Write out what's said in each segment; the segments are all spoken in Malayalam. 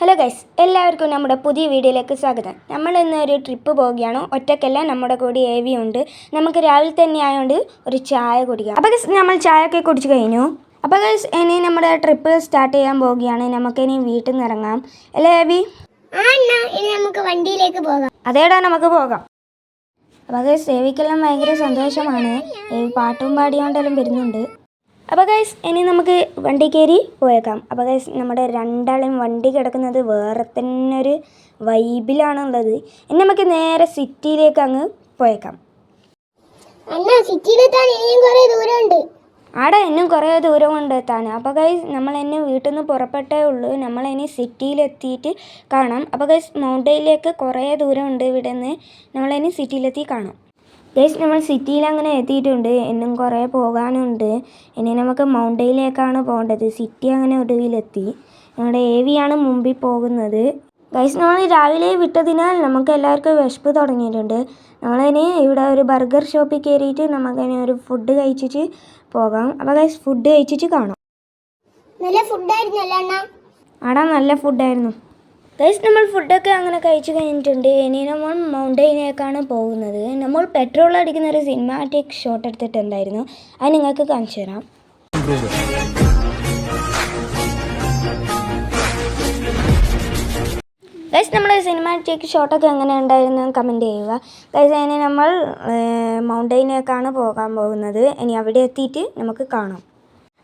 ഹലോ ഗൈസ് എല്ലാവർക്കും നമ്മുടെ പുതിയ വീഡിയോയിലേക്ക് സ്വാഗതം. നമ്മൾ ഇന്ന് ഒരു ട്രിപ്പ് പോവുകയാണ്. ഒറ്റക്കല്ല നമ്മുടെ കൂടി എ വി ഉണ്ട്. നമുക്ക് രാവിലെ തന്നെ ആയതുകൊണ്ട് ഒരു ചായ കുടിക്കാം. അപ്പോൾ ഗൈസ് നമ്മൾ ചായ ഒക്കെ കുടിച്ച് കഴിഞ്ഞു. അപ്പോൾ ഗൈസ് ഇനി നമ്മുടെ ട്രിപ്പ് സ്റ്റാർട്ട് ചെയ്യാൻ പോവുകയാണ്. നമുക്ക് ഇനി വീട്ടിൽ നിന്ന് ഇറങ്ങാം. അല്ലേ എ വി നമുക്ക് വണ്ടിയിലേക്ക് പോകാം. അതേടാ നമുക്ക് പോകാം. അപ്പോൾ ഗൈസ് എവിക്കെല്ലാം ഭയങ്കര സന്തോഷമാണ്. പാട്ടും പാടിയോണ്ടെല്ലാം വരുന്നുണ്ട്. അപ്പോൾ ഗൈസ് ഇനി നമുക്ക് വണ്ടി കയറി പോയേക്കാം. അപ്പോൾ ഗൈസ് നമ്മുടെ രണ്ടാളും വണ്ടി കിടക്കുന്നത് വേറെ തന്നെ ഒരു വൈബിലാണുള്ളത് ഇനി നമുക്ക് നേരെ സിറ്റിയിലേക്ക് അങ്ങ് പോയേക്കാം. അണ്ണ സിറ്റിയിലെത്താൻ ഇനിയും കുറെ ദൂരമുണ്ട്. ആടെ ഇന്നും കുറേ ദൂരമുണ്ട് എത്താൻ. അപ്പോൾ ഗൈസ് നമ്മൾ ഇനി വീട്ടിൽ നിന്ന് പുറപ്പെട്ടേ ഉള്ളൂ. നമ്മൾ ഇനി സിറ്റിയിലെത്തിയിട്ട് കാണാം. അപ്പോൾ ഗൈസ് മൗണ്ടയിലേക്ക് കുറേ ദൂരമുണ്ട് ഇവിടെ നിന്ന് നമ്മളിനി സിറ്റിയിലെത്തി കാണാം. ഗൈസ് നമ്മൾ സിറ്റിയിൽ അങ്ങനെ എത്തിയിട്ടുണ്ട്. എന്നും കുറേ പോകാനുണ്ട്. ഇനി നമുക്ക് മൗണ്ടയിലേക്കാണ് പോകേണ്ടത്. സിറ്റി അങ്ങനെ ഒടുവിലെത്തി. ഞങ്ങളുടെ എ ആണ് മുമ്പിൽ പോകുന്നത്. ഗൈസ് നമ്മൾ രാവിലെ വിട്ടതിനാൽ നമുക്ക് എല്ലാവർക്കും വിശപ്പ് തുടങ്ങിയിട്ടുണ്ട്. നമ്മളതിന് ഇവിടെ ഒരു ബർഗർ ഷോപ്പിൽ കയറിയിട്ട് നമുക്കതിനെ ഒരു ഫുഡ് കഴിച്ചിട്ട് പോകാം. അപ്പോൾ ഗൈസ് ഫുഡ് കഴിച്ചിട്ട് കാണാം. നല്ല ഫുഡായിരുന്നല്ലോ അണ്ണാ? ആടാ നല്ല ഫുഡായിരുന്നു ഗൈസ് നമ്മൾ ഫുഡൊക്കെ അങ്ങനെ കഴിച്ചു കഴിഞ്ഞിട്ടുണ്ട്. ഇനി നമ്മൾ മൗണ്ടൈനേക്കാണ് പോകുന്നത്. നമ്മൾ പെട്രോൾ അടിക്കുന്ന ഒരു സിനിമാറ്റിക് ഷോട്ട് എടുത്തിട്ടുണ്ടായിരുന്നു അത് നിങ്ങൾക്ക് കാണിച്ചു തരാം. ഗൈസ് നമ്മുടെ സിനിമാറ്റിക് ഷോട്ടൊക്കെ എങ്ങനെ ഉണ്ടായിരുന്നു കമന്റ് ചെയ്യുക. ഗൈസ് ഇനി നമ്മൾ മൗണ്ടൈനേക്കാണ് പോകാൻ പോകുന്നത്. ഇനി അവിടെ എത്തിയിട്ട് നമുക്ക് കാണാം.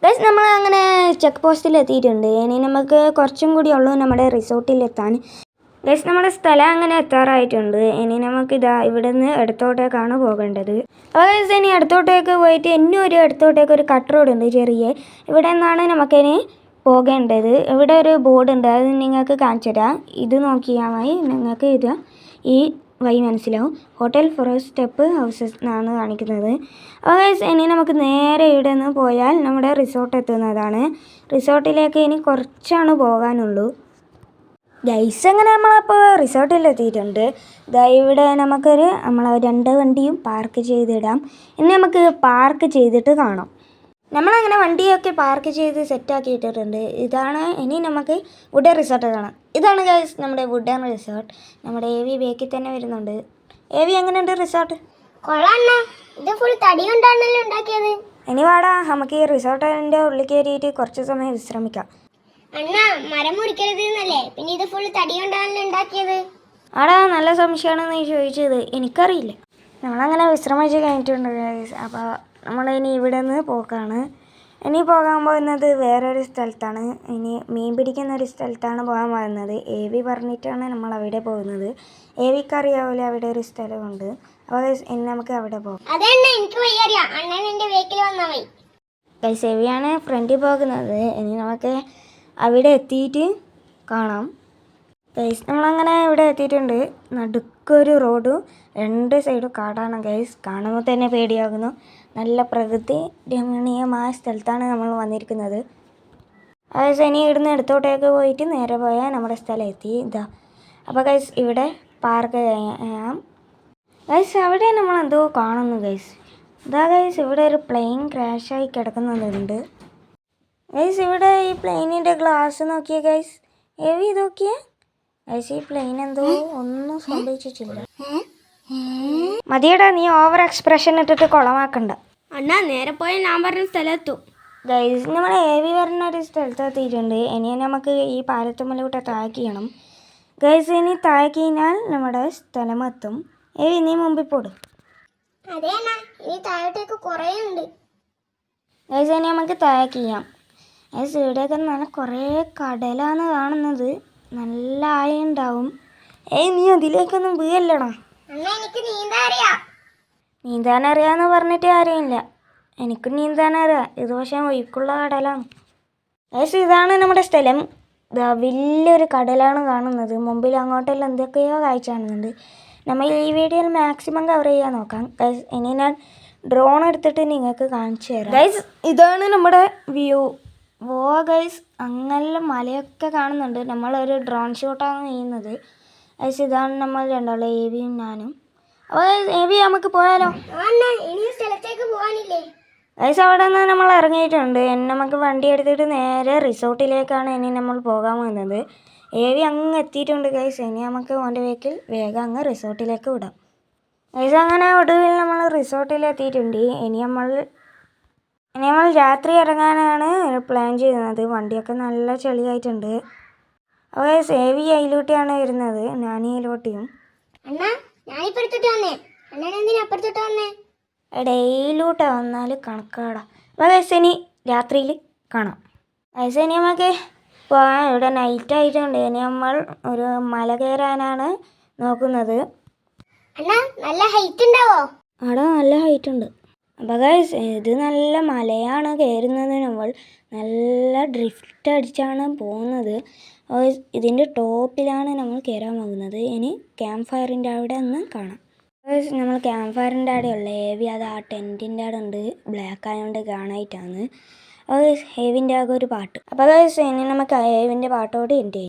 ഗൈസ് നമ്മൾ അങ്ങനെ ചെക്ക് പോസ്റ്റിൽ എത്തിയിട്ടുണ്ട്. ഇനി നമുക്ക് കുറച്ചും കൂടി ഉള്ളൂ നമ്മുടെ റിസോർട്ടിൽ എത്താൻ. ഗൈസ് നമ്മുടെ സ്ഥലം അങ്ങനെ എത്താറായിട്ടുണ്ട്. ഇനി നമുക്ക് ഇതാ ഇവിടെ നിന്ന് ഇടത്തോട്ടേക്കാണ് പോകേണ്ടത്. അപ്പോൾ ഗൈസ് ഇനി ഇടത്തോട്ടേക്ക് പോയിട്ട് എന്നും ഒരു ഇടത്തോട്ടേക്ക് ഒരു കട്ട് റോഡ് ഉണ്ട് ചെറിയ. ഇവിടെ നിന്നാണ് നമുക്കിനി പോകേണ്ടത്. ഇവിടെ ഒരു ബോർഡ് ഉണ്ട്. അത് നിങ്ങൾക്ക് കാണിച്ചു തരാം ഇത് നോക്കിയാൽ മതി. നിങ്ങൾക്ക് ഇത് ഈ വഴി മനസ്സിലാവും. ഹോട്ടൽ ഫോറസ്റ്റ് സ്റ്റെപ്പ് ഹൗസസ് എന്നാണ് കാണിക്കുന്നത്. അപ്പോൾ guys, ഇനി നമുക്ക് നേരെ ഇവിടെ നിന്ന് പോയാൽ നമ്മുടെ റിസോർട്ട് എത്തുന്നതാണ്. റിസോർട്ടിലേക്ക് ഇനി കുറച്ചാണ് പോകാനുള്ളൂ. ഗൈസ് അങ്ങനെ നമ്മളപ്പോൾ റിസോർട്ടിൽ എത്തിയിട്ടുണ്ട്. ദാ ഇവിടെ നമുക്കൊരു നമ്മൾ രണ്ട് വണ്ടിയും പാർക്ക് ചെയ്തിടാം. ഇനി നമുക്ക് പാർക്ക് ചെയ്തിട്ട് കാണാം. നമ്മളങ്ങനെ വണ്ടിയൊക്കെ പാർക്ക് ചെയ്ത് സെറ്റാക്കി ഇട്ടിട്ടുണ്ട് ഇതാണ് ഇനി നമുക്ക് വുഡൻ റിസോർട്ട് കാണാം. ഇതാണ് ഗൈസ് നമ്മുടെ വുഡൻ റിസോർട്ട്. നമ്മുടെ എ വി ബേക്കിൽ തന്നെ വരുന്നുണ്ട്. എ വി എങ്ങനെയുണ്ട് റിസോർട്ട് ഇത് ഫുൾ തടി കൊണ്ടാണല്ലോ ഉണ്ടാക്കിയത്. ഇനി വാടാ നമുക്ക് ഈ റിസോർട്ടിന്റെ ഉള്ളിൽ കയറിയിട്ട് കുറച്ച് സമയം വിശ്രമിക്കാം. അണ്ണ മരം മുറിക്കരുത് എന്നല്ലേ പിന്നെ ഇത് ഫുൾ തടി കൊണ്ടാണല്ലോ ഉണ്ടാക്കിയത്. ആടാ നല്ല സംശയമാണെന്ന് നീ ചോദിച്ചത്. എനിക്കറിയില്ല. നമ്മളങ്ങനെ വിശ്രമിച്ച് കഴിഞ്ഞിട്ടുണ്ട് അപ്പോൾ നമ്മളിനി ഇവിടെ നിന്ന് പോക്കാണ്. ഇനി പോകാൻ പോകുന്നത് വേറൊരു സ്ഥലത്താണ്. ഇനി മീൻ പിടിക്കുന്ന ഒരു സ്ഥലത്താണ് പോകാൻ പോകുന്നത്. എ വി പറഞ്ഞിട്ടാണ് നമ്മൾ അവിടെ പോകുന്നത്. എ വിക്ക് അറിയാവില്ല അവിടെ ഒരു സ്ഥലമുണ്ട്. അപ്പോൾ ഇനി നമുക്ക് അവിടെ പോകാം. ഗൈസ് എ വിയാണ് ഫ്രണ്ടിൽ പോകുന്നത്. ഇനി നമുക്ക് അവിടെ എത്തിയിട്ട് കാണാം. ഗൈസ് നമ്മളങ്ങനെ ഇവിടെ എത്തിയിട്ടുണ്ട്. നടുക്കൊരു റോഡും രണ്ട് സൈഡും കാടാണ് ഗൈസ് കാണുമ്പോൾ തന്നെ പേടിയാകുന്നു. നല്ല പ്രകൃതി രമണീയമായ സ്ഥലത്താണ് നമ്മൾ വന്നിരിക്കുന്നത്. അതായത് ഇനി ഇവിടുന്ന് എടുത്തോട്ടേക്ക് പോയിട്ട് നേരെ പോയാൽ നമ്മുടെ സ്ഥലം എത്തി. ഇതാ. അപ്പോൾ ഗൈസ് ഇവിടെ പാർക്ക് ചെയ്യാം. ഗൈസ് അവിടെ നമ്മൾ എന്തോ കാണുന്നു ഗൈസ് ഇതാ ഗൈസ് ഇവിടെ ഒരു പ്ലെയിൻ ക്രാഷായി കിടക്കുന്നുണ്ട്. ഗൈസ് ഇവിടെ ഈ പ്ലെയിനിന്റെ ഗ്ലാസ് നോക്കിയേ ഗൈസ് എവി നോക്കിയേ ഈ പ്ലെയിൻ എന്തോ ഒന്നും സംഭവിച്ചിട്ടില്ല. മതിയടാ നീ ഓവർ എക്സ്പ്രഷൻ ഇട്ടിട്ട് കുളമാക്കണ്ട. അണ്ണാ നേരെ പോയ ഞാൻ പറഞ്ഞ സ്ഥലത്തു. ഗൈസ് നമ്മൾ എ വി പറഞ്ഞ ഒരു സ്ഥലത്ത് എത്തിയിട്ടുണ്ട് ഇനി നമുക്ക് ഈ പാലത്തുമ്മലോട്ട് താഴേക്ക് ചെയ്യണം. ഗൈസ് ഇനി താഴേക്ക് കഴിഞ്ഞാൽ നമ്മുടെ സ്ഥലമെത്തും. ഏ നീ മുമ്പിൽ പോടും. അതെ ഇനി താഴോട്ടേക്ക് കുറേ ഉണ്ട് ഗൈസ് ഇനി നമുക്ക് താഴേക്ക് ചെയ്യാം. ഗൈസ് ഇവിടെയൊക്കെ നല്ല കുറേ കടലാണ് കാണുന്നത്. നല്ല ആയ ഉണ്ടാവും ഏയ് നീ അതിലേക്കൊന്നും വീയല്ലടാ അണ്ണ എനിക്ക് നീന്താ അറിയാം നീന്താൻ അറിയാന്ന് പറഞ്ഞിട്ട് കാര്യമില്ല. എനിക്ക് നീന്താൻ അറിയാം ഇത് പക്ഷേ ഒഴുക്കുള്ള കടലാണ്. ഏസ് ഇതാണ് നമ്മുടെ സ്ഥലം. ഇതാ വലിയൊരു കടലാണ് കാണുന്നത്. മുമ്പിൽ അങ്ങോട്ടെല്ലാം എന്തൊക്കെയോ കാഴ്ച കാണുന്നുണ്ട്. നമ്മൾ ഈ വീഡിയോയിൽ മാക്സിമം കവർ ചെയ്യാൻ നോക്കാം. ഗൈസ് ഇനി ഞാൻ ഡ്രോൺ എടുത്തിട്ട് നിങ്ങൾക്ക് കാണിച്ചു തരാം. ഗൈസ് ഇതാണ് നമ്മുടെ വ്യൂ വോ ഗൈസ് അങ്ങനെ മലയൊക്കെ കാണുന്നുണ്ട്. നമ്മളൊരു ഡ്രോൺ ഷോട്ടാണ് ചെയ്യുന്നത്. ഗൈസ് ഇതാണ് നമ്മൾ രണ്ടാളും എ ഞാനും. അപ്പോൾ എ വി നമുക്ക് പോയാലോ? ഐസ് ഗൈസ് അവിടെ നിന്ന് നമ്മൾ ഇറങ്ങിയിട്ടുണ്ട്. എന്നെ നമുക്ക് വണ്ടി എടുത്തിട്ട് നേരെ റിസോർട്ടിലേക്കാണ് ഇനി നമ്മൾ പോകാൻ പോകുന്നത് ഏവി അങ്ങ് എത്തിയിട്ടുണ്ട് ഗൈസ്. ഇനി നമുക്ക് ഓന്റെ വേക്കിൽ വേഗം അങ്ങ് റിസോർട്ടിലേക്ക് വിടാം. ഗൈസ് അങ്ങനെ ഒടുവിൽ നമ്മൾ റിസോർട്ടിൽ എത്തിയിട്ടുണ്ട് ഇനി നമ്മൾ ഇനി നമ്മൾ രാത്രി ഇറങ്ങാനാണ് പ്ലാൻ ചെയ്യുന്നത്. വണ്ടിയൊക്കെ നല്ല ചെളിയായിട്ടുണ്ട്. അപ്പോൾ സേവി അയിലോട്ടിയാണ് അതിലൂട്ടിയാണ് വരുന്നത്. നാനി അതിലൂട്ടിയും ഡെയിലൂട്ട വന്നാൽ കണക്കാടാ. അപ്പോൾ ഗൈസ് ഇനി രാത്രിയിൽ കാണാം. ഗൈസ് ഇനി നമുക്ക് പോകാൻ ഇവിടെ നൈറ്റ് ആയിട്ടുണ്ട്. ഇനി നമ്മൾ ഒരു മല കയറാനാണ് നോക്കുന്നത്. നല്ല ഹൈറ്റ് ഉണ്ടാവോ? അവിടെ നല്ല ഹൈറ്റ് ഉണ്ട്. അപ്പോൾ ഗൈസ് ഇത് നല്ല മലയാണ് കയറുന്നത് നമ്മൾ നല്ല ഡ്രിഫ്റ്റ് അടിച്ചാണ് പോകുന്നത്. ഇതിന്റെ ടോപ്പിലാണ് നമ്മൾ കയറാൻ പോകുന്നത്. ഇനി ക്യാമ്പ് ഫയറിന്റെ അവിടെ ഒന്ന് കാണാം. നമ്മൾ ക്യാമ്പ് ഫയറിന്റെ അവിടെ ഉള്ളത് ഏവി അത് ആ ടെന്റിന്റെ അവിടെ ഉണ്ട്. ബ്ലാക്ക് ആയതുകൊണ്ട് കാണായിട്ടാണ്. അത് ഹേവിന്റെ ആകെ ഒരു പാട്ട്. അപ്പോൾ അതായത് ഇനി നമുക്ക് ഹേവിന്റെ പാട്ടോട് എന്റെ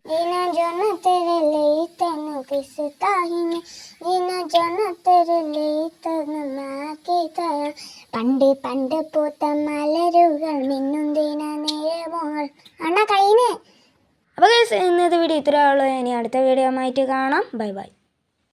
പണ്ട് പണ്ട് പൂത്ത മലരുകൾ മിന്നും ദിന നേരമോൾ അണ്ണ അപ്പോൾ ഇന്നത്തെ വീഡിയോ ഇത്രയേ ഉള്ളൂ. ഇനി അടുത്ത വീഡിയോ ആയിട്ട് കാണാം. Bye bye